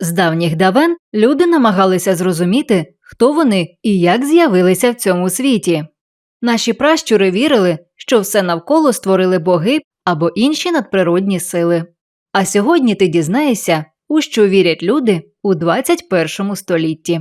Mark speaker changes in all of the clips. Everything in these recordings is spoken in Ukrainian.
Speaker 1: З давніх давен люди намагалися зрозуміти, хто вони і як з'явилися в цьому світі. Наші пращури вірили, що все навколо створили боги або інші надприродні сили. А сьогодні ти дізнаєшся, у що вірять люди у 21 столітті.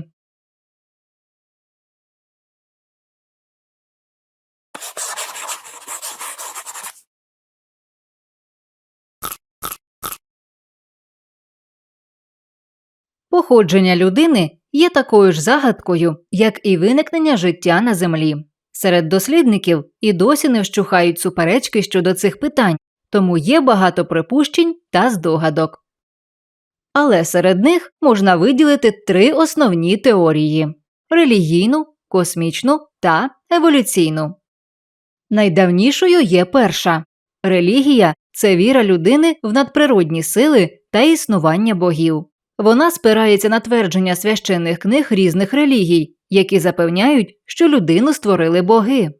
Speaker 1: Походження людини є такою ж загадкою, як і виникнення життя на землі. Серед дослідників і досі не вщухають суперечки щодо цих питань, тому є багато припущень та здогадок. Але серед них можна виділити три основні теорії релігійну, космічну та еволюційну. Найдавнішою є перша релігія це віра людини в надприродні сили та існування богів. Вона спирається на твердження священних книг різних релігій, які запевняють, що людину створили боги.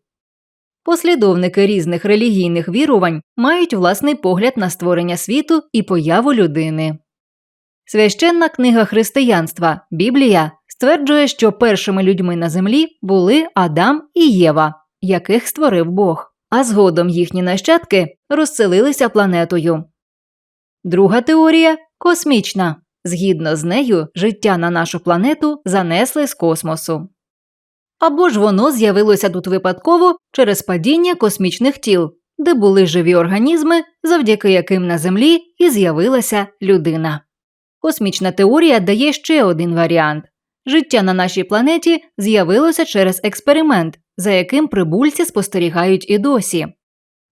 Speaker 1: Послідовники різних релігійних вірувань мають власний погляд на створення світу і появу людини. Священна книга християнства Біблія стверджує, що першими людьми на землі були Адам і Єва, яких створив Бог, а згодом їхні нащадки розселилися планетою. Друга теорія космічна. Згідно з нею, життя на нашу планету занесли з космосу. Або ж воно з'явилося тут випадково через падіння космічних тіл, де були живі організми, завдяки яким на Землі і з'явилася людина. Космічна теорія дає ще один варіант життя на нашій планеті з'явилося через експеримент, за яким прибульці спостерігають і досі.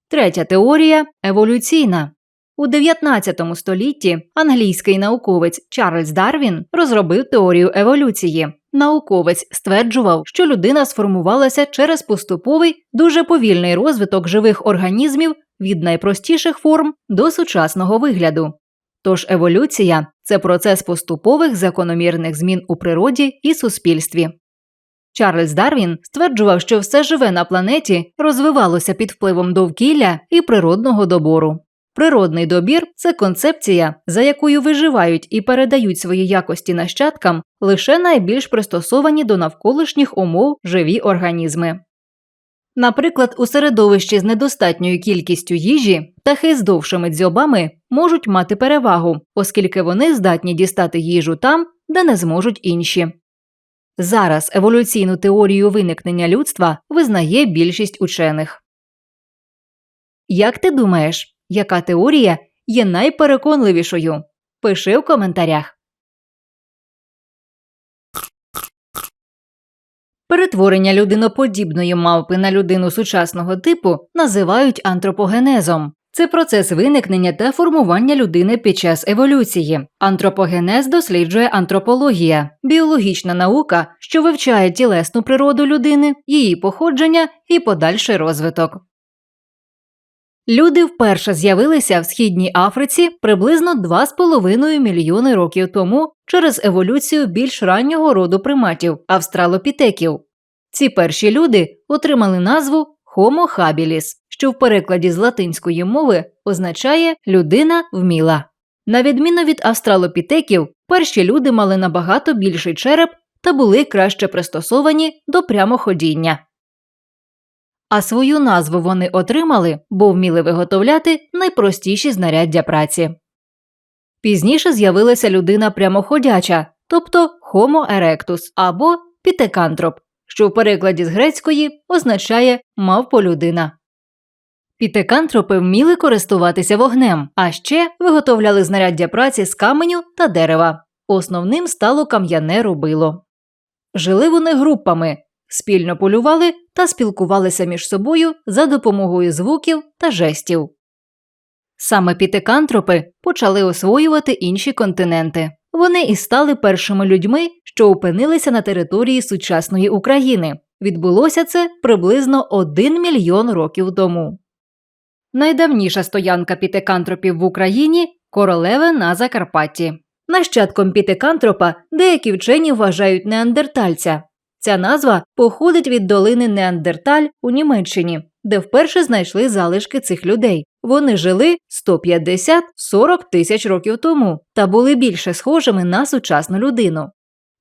Speaker 1: Третя теорія еволюційна. У 19 столітті англійський науковець Чарльз Дарвін розробив теорію еволюції. Науковець стверджував, що людина сформувалася через поступовий, дуже повільний розвиток живих організмів від найпростіших форм до сучасного вигляду. Тож еволюція це процес поступових закономірних змін у природі і суспільстві. Чарльз Дарвін стверджував, що все живе на планеті розвивалося під впливом довкілля і природного добору. Природний добір це концепція, за якою виживають і передають свої якості нащадкам лише найбільш пристосовані до навколишніх умов живі організми. Наприклад, у середовищі з недостатньою кількістю їжі птахи з довшими дзьобами можуть мати перевагу, оскільки вони здатні дістати їжу там, де не зможуть інші. Зараз еволюційну теорію виникнення людства визнає більшість учених. Як ти думаєш, яка теорія є найпереконливішою? Пиши в коментарях. Перетворення людиноподібної мавпи на людину сучасного типу називають антропогенезом. Це процес виникнення та формування людини під час еволюції. Антропогенез досліджує антропологія, біологічна наука, що вивчає тілесну природу людини, її походження і подальший розвиток. Люди вперше з'явилися в східній Африці приблизно 2,5 мільйони років тому через еволюцію більш раннього роду приматів австралопітеків. Ці перші люди отримали назву Homo habilis, що в перекладі з латинської мови означає людина вміла. На відміну від австралопітеків, перші люди мали набагато більший череп та були краще пристосовані до прямоходіння. А свою назву вони отримали, бо вміли виготовляти найпростіші знаряддя праці. Пізніше з'явилася людина прямоходяча, тобто Homo erectus або пітекантроп, що в перекладі з грецької означає мавполюдина. Пітекантропи вміли користуватися вогнем, а ще виготовляли знаряддя праці з каменю та дерева. Основним стало кам'яне рубило. Жили вони групами, спільно полювали та спілкувалися між собою за допомогою звуків та жестів. Саме пітекантропи почали освоювати інші континенти. Вони і стали першими людьми, що опинилися на території сучасної України. Відбулося це приблизно 1 мільйон років тому. Найдавніша стоянка пітекантропів в Україні королеве на Закарпатті. Нащадком пітекантропа деякі вчені вважають неандертальця. Ця назва походить від долини Неандерталь у Німеччині, де вперше знайшли залишки цих людей. Вони жили 150-40 тисяч років тому та були більше схожими на сучасну людину.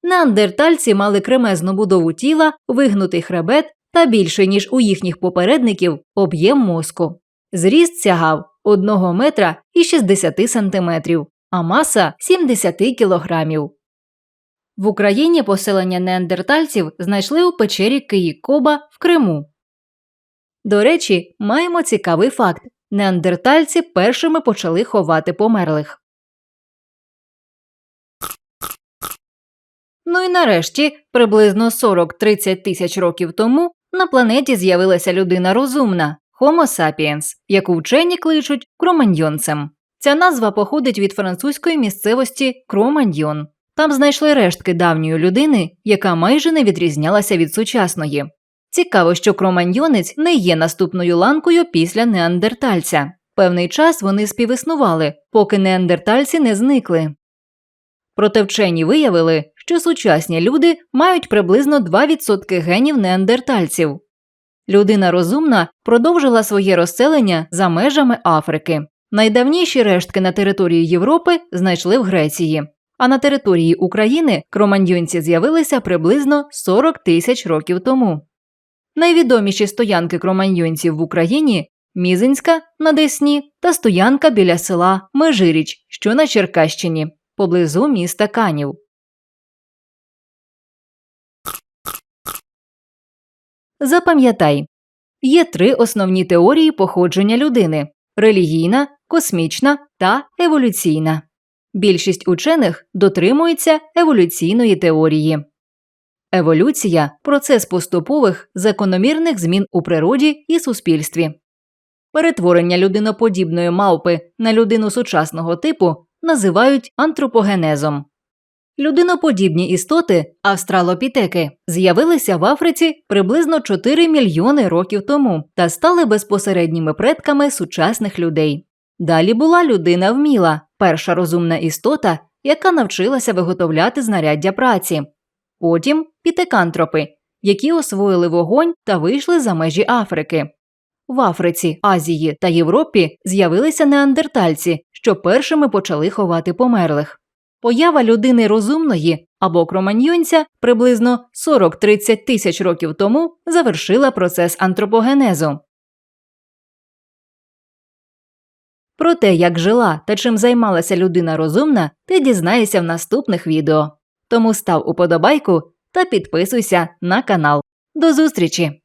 Speaker 1: Неандертальці мали кремезну будову тіла, вигнутий хребет та більше, ніж у їхніх попередників, об'єм мозку. Зріст сягав 1 метра і 60 сантиметрів, а маса 70 кілограмів. В Україні поселення неандертальців знайшли у печері Київ-Коба в Криму. До речі, маємо цікавий факт: неандертальці першими почали ховати померлих. Ну і нарешті, приблизно 40-30 тисяч років тому на планеті з'явилася людина розумна Homo sapiens, яку вчені кличуть кроманьйонцем. Ця назва походить від французької місцевості Кроманьйон. Там знайшли рештки давньої людини, яка майже не відрізнялася від сучасної. Цікаво, що кроманьйонець не є наступною ланкою після неандертальця. Певний час вони співіснували, поки неандертальці не зникли. Проте вчені виявили, що сучасні люди мають приблизно 2% генів неандертальців. Людина розумна продовжила своє розселення за межами Африки. Найдавніші рештки на території Європи знайшли в Греції, а на території України кроманьйонці з'явилися приблизно 40 тисяч років тому. Найвідоміші стоянки кроманьйонців в Україні Мізинська на Десні та стоянка біля села Межиріч, що на Черкащині, поблизу міста Канів. Запам'ятай, є три основні теорії походження людини релігійна, космічна та еволюційна. Більшість учених дотримується еволюційної теорії. Еволюція процес поступових закономірних змін у природі і суспільстві. Перетворення людиноподібної мавпи на людину сучасного типу називають антропогенезом. Людиноподібні істоти австралопітеки з'явилися в Африці приблизно 4 мільйони років тому та стали безпосередніми предками сучасних людей. Далі була людина вміла, перша розумна істота, яка навчилася виготовляти знаряддя праці. Потім пітекантропи, які освоїли вогонь та вийшли за межі Африки. В Африці, Азії та Європі з'явилися неандертальці, що першими почали ховати померлих. Поява людини розумної або кроманьйонця приблизно 40-30 тисяч років тому завершила процес антропогенезу. Про те, як жила та чим займалася людина розумна, ти дізнаєшся в наступних відео. Тому став уподобайку та підписуйся на канал. До зустрічі!